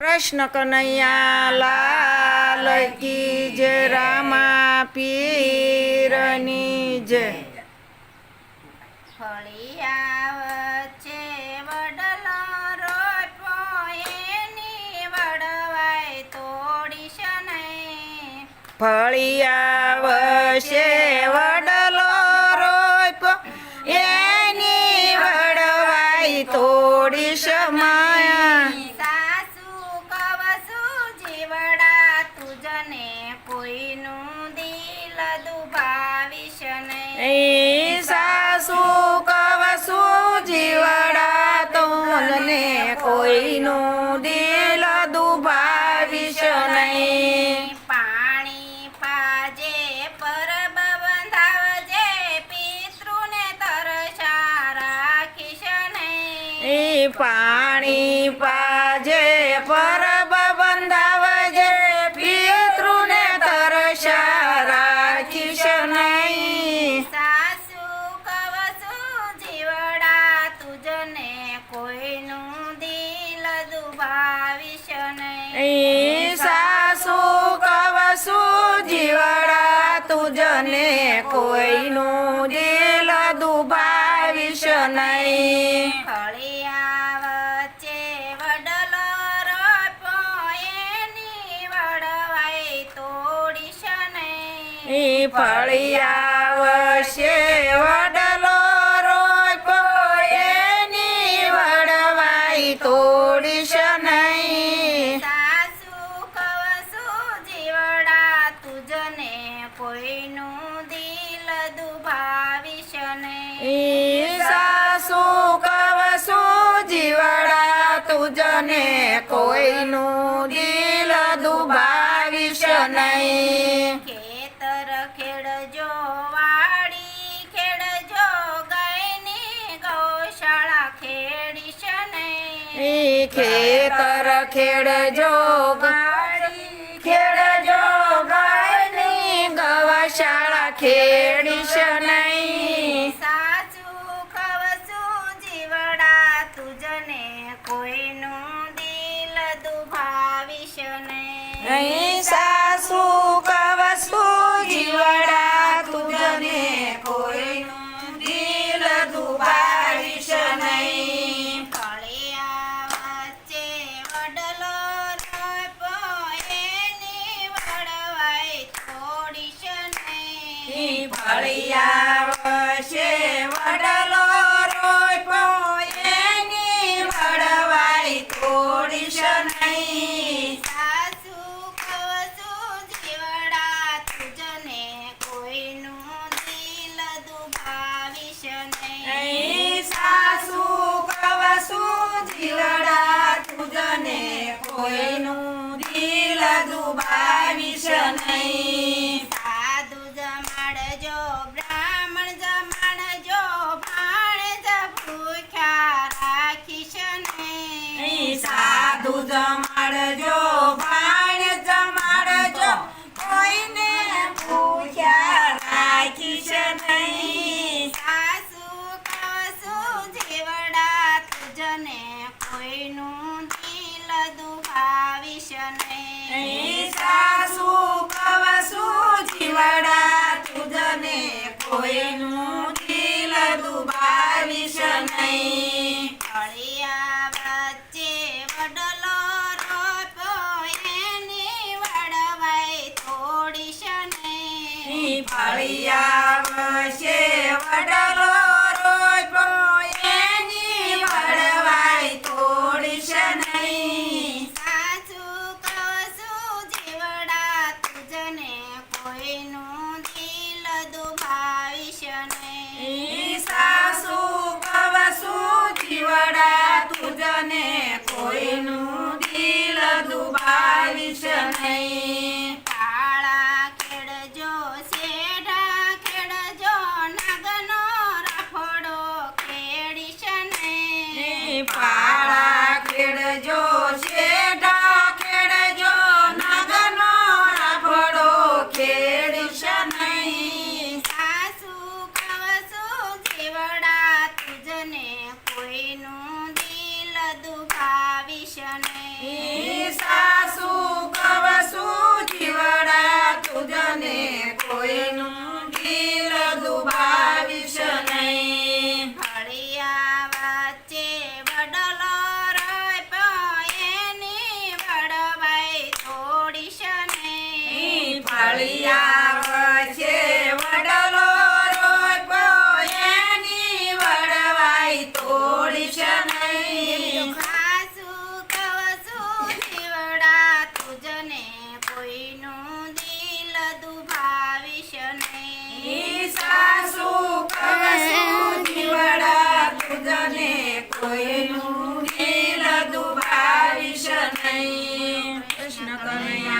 કૃષ્ણ કનૈયા લાલ કી જય રામા પીરની જય ફળિયા વચ્ચે વડલો રોપો એની વડવાય તોડીશ નહીં. ફળિયા વશે કોઈનું દિલ દુભાવીશ નહીં. પાણી પાજે પરબ બંધાવજે પિતૃને તરસા રાખીશ નહીં. પાણી પાજે સાસુ કવસુ? જીવડા તુજને કોઈનું દિલ દુભાવીશ નહીં. ફળિયા વચ્ચે વડલો રોપો એની તોડીશ નહીં. ફળિયા કોઈનું દિલ દુભાવીશ નહીં. ખેતર ખેડજો વાડી ખેડજો ગાયની ગૌશાળા ખેડીશ નહીં. ખેતર ખેડજો ગાડી ખેડજો ગાયની ગૌશાળા ખેડીશ નહીં અહીં કોઈનું દિલ દુભાવીશ નહીં. સાધુ જમાડજો બ્રાહ્મણ જમાડજો ભાણેજ ભૂખ્યા રાખીશ નહીં સાધુ જમાડજો ભાણ જમાડજો કોઈને ભૂખ્યા રાખીશ નહીં. દુભાવીશ સાસુ પવસુ જીવડા તુજને કોઈનું દિલ દુભાવીશ નહીં Bye. તોડીશ નહીં